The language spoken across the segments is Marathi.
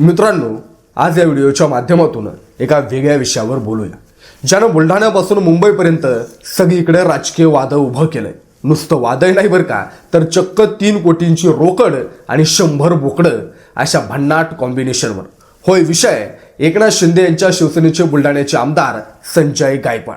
मित्रांनो आज या व्हिडिओच्या माध्यमातून एका वेगळ्या विषयावर बोलूया. ज्यानं बुलढाण्यापासून मुंबईपर्यंत सगळीकडे राजकीय वादळ उभं केलंय. नुसतं वादळ नाही बरं का तर चक्क तीन कोटींची रोकड आणि शंभर बोकडं अशा भन्नाट कॉम्बिनेशनवर होय विषय एकनाथ शिंदे यांच्या शिवसेनेचे बुलढाण्याचे आमदार संजय गायकवाड.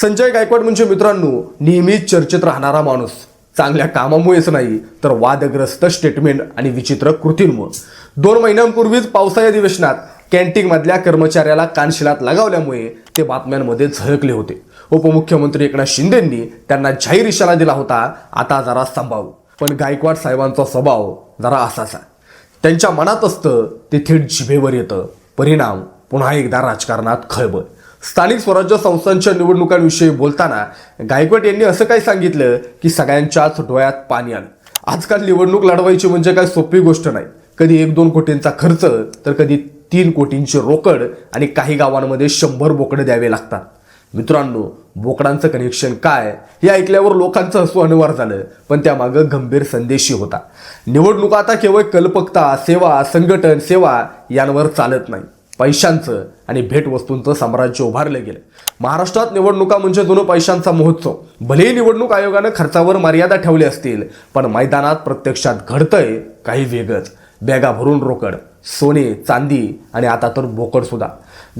संजय गायकवाड म्हणजे मित्रांनो नेहमीच चर्चेत राहणारा माणूस. चांगल्या कामामुळेच नाही तर वादग्रस्त स्टेटमेंट आणि विचित्र कृतींमुळे. दोन महिन्यांपूर्वीच पावसाळी अधिवेशनात कॅन्टीनमधल्या कर्मचाऱ्याला कानशिलात लगावल्यामुळे ते बातम्यांमध्ये झळकले होते. उपमुख्यमंत्री एकनाथ शिंदेंनी त्यांना जाहीर इशारा दिला होता आता जरा सांभाळू. पण गायकवाड साहेबांचा स्वभाव जरा असाच आहे त्यांच्या मनात असतं ते थेट जिभेवर येतं. परिणाम पुन्हा एकदा राजकारणात खळबळ. स्थानिक स्वराज्य संस्थांच्या निवडणुकांविषयी बोलताना गायकवाड यांनी असं काही सांगितलं की सगळ्यांच्याच डोळ्यात पाणी आलं. आजकाल निवडणूक लढवायची म्हणजे काय सोपी गोष्ट नाही. कधी एक दोन कोटींचा खर्च तर कधी तीन कोटींची रोकड आणि काही गावांमध्ये शंभर बोकडे द्यावे लागतात. मित्रांनो बोकडांचं कनेक्शन काय हे ऐकल्यावर लोकांचं हसू अनिवार्य झालं पण त्यामागं गंभीर संदेशही होता. निवडणुका आता केवळ कल्पकता सेवा संघटन सेवा यांवर चालत नाही. पैशांचं आणि भेटवस्तूंचं साम्राज्य उभारलं गेलं. महाराष्ट्रात निवडणुका म्हणजे जुनं पैशांचा महोत्सव. भलेही निवडणूक आयोगानं खर्चावर मर्यादा ठेवली असतील पण मैदानात प्रत्यक्षात घडतंय काही वेगळंच. बॅगा भरून रोकड सोने चांदी आणि आता तर बोकडसुद्धा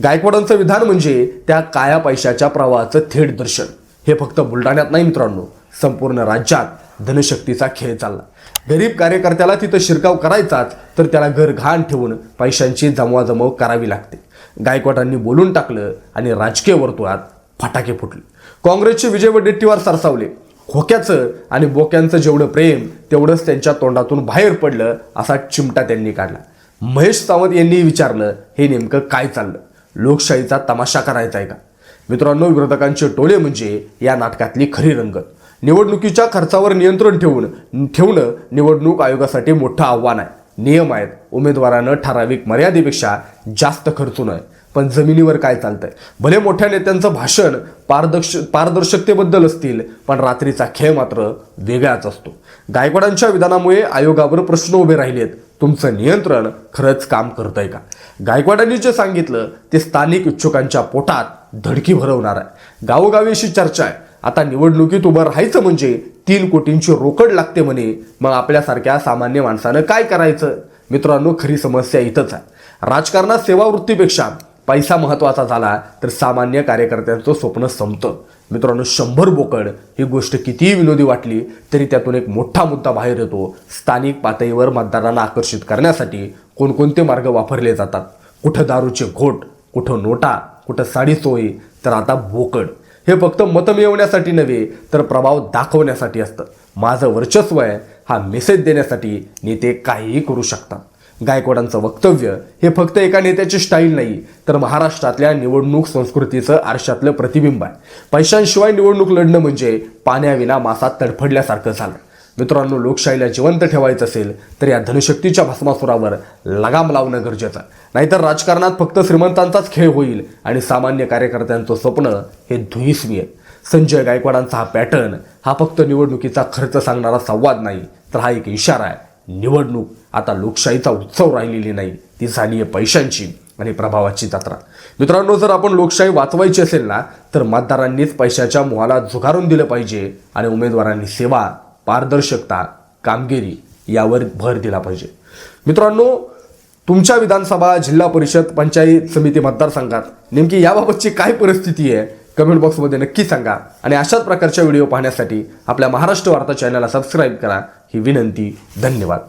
गायकवाडांचं विधान म्हणजे त्या काया पैशाच्या प्रवाहाचं थेट दर्शन. हे फक्त बुलढाण्यात नाही मित्रांनो संपूर्ण राज्यात धनशक्तीचा खेळ चालला. गरीब कार्यकर्त्याला तिथं शिरकाव करायचाच तर त्याला घर घाण ठेवून पैशांची जमवाजमव करावी लागते. गायकवाडांनी बोलून टाकलं आणि राजकीय वर्तुळात फटाके फुटले. काँग्रेसचे विजय वडेट्टीवार सरसावले. खोक्याचं आणि बोक्यांचं जेवढं प्रेम तेवढंच त्यांच्या तोंडातून बाहेर पडलं असा चिमटा त्यांनी काढला. महेश सावंत यांनी विचारलं हे नेमकं काय चाललं? लोकशाहीचा तमाशा करायचा आहे का? मित्रांनो विरोधकांचे टोळे म्हणजे या नाटकातली खरी रंगत. निवडणुकीच्या खर्चावर नियंत्रण ठेवून ठेवणं निवडणूक आयोगासाठी मोठं आव्हान आहे. नियम आहेत उमेदवारानं ठराविक मर्यादेपेक्षा जास्त खर्चू नये पण जमिनीवर काय चालतंय? भले मोठ्या नेत्यांचं भाषण पारदर्श पारदर्शकतेबद्दल असतील पण रात्रीचा खेळ मात्र वेगळाच असतो. गायकवाडांच्या विधानामुळे आयोगावर प्रश्न उभे राहिलेत. तुमचं नियंत्रण खरंच काम करतंय का? गायकवाडांनी जे सांगितलं ते स्थानिक इच्छुकांच्या पोटात धडकी भरवणार आहे. गावोगावी अशी चर्चा आहे. आता निवडणुकीत उभं राहायचं म्हणजे तीन कोटींची रोकड लागते म्हणे. मग आपल्यासारख्या सामान्य माणसानं काय करायचं? मित्रांनो खरी समस्या इथंच आहे. राजकारणात सेवावृत्तीपेक्षा पैसा महत्त्वाचा झाला तर सामान्य कार्यकर्त्यांचं स्वप्न संपतं. मित्रांनो शंभर बोकड ही गोष्ट कितीही विनोदी वाटली तरी त्यातून एक मोठा मुद्दा बाहेर येतो. स्थानिक पातळीवर मतदारांना आकर्षित करण्यासाठी कोणकोणते मार्ग वापरले जातात? कुठं दारूचे घोट कुठं नोटा कुठं साडी सोयी? तर आता बोकड. हे फक्त मतं मिळवण्यासाठी नव्हे तर प्रभाव दाखवण्यासाठी असतं. माझं वर्चस्व आहे हा मेसेज देण्यासाठी नेते काहीही करू शकतात. गायकवाडांचं वक्तव्य हे फक्त एका नेत्याची स्टाईल नाही तर महाराष्ट्रातल्या निवडणूक संस्कृतीचं आरशातलं प्रतिबिंब आहे. पैशांशिवाय निवडणूक लढणं म्हणजे पाण्याविना मासा तडफडल्यासारखं झालं. मित्रांनो लोकशाहीला जिवंत ठेवायचं असेल तर या धनशक्तीच्या भस्मासुरावर लगाम लावणं गरजेचं. नाहीतर राजकारणात फक्त श्रीमंतांचाच खेळ होईल आणि सामान्य कार्यकर्त्यांचं स्वप्न हे धुईस संजय गायकवाडांचा हा पॅटर्न हा फक्त निवडणुकीचा खर्च सांगणारा संवाद नाही तर हा एक इशारा आहे. निवडणूक आता लोकशाहीचा उत्सव राहिलेली नाही ती झाली आहे पैशांची आणि प्रभावाची जत्रा. मित्रांनो जर आपण लोकशाही वाचवायची असेल ना तर मतदारांनीच पैशाच्या मोहाला झुगारून दिलं पाहिजे आणि उमेदवारांनी सेवा पारदर्शकता कामगिरी यावर भर दिला पाहिजे. मित्रांनो तुमच्या विधानसभा जिल्हा परिषद पंचायत समिती मतदारसंघात नेमकी याबाबतची काय परिस्थिती आहे कमेंट बॉक्समध्ये नक्की सांगा. आणि अशाच प्रकारच्या व्हिडिओ पाहण्यासाठी आपल्या महाराष्ट्र वार्ता चॅनलला सबस्क्राईब करा. ही विनंती धन्यवाद.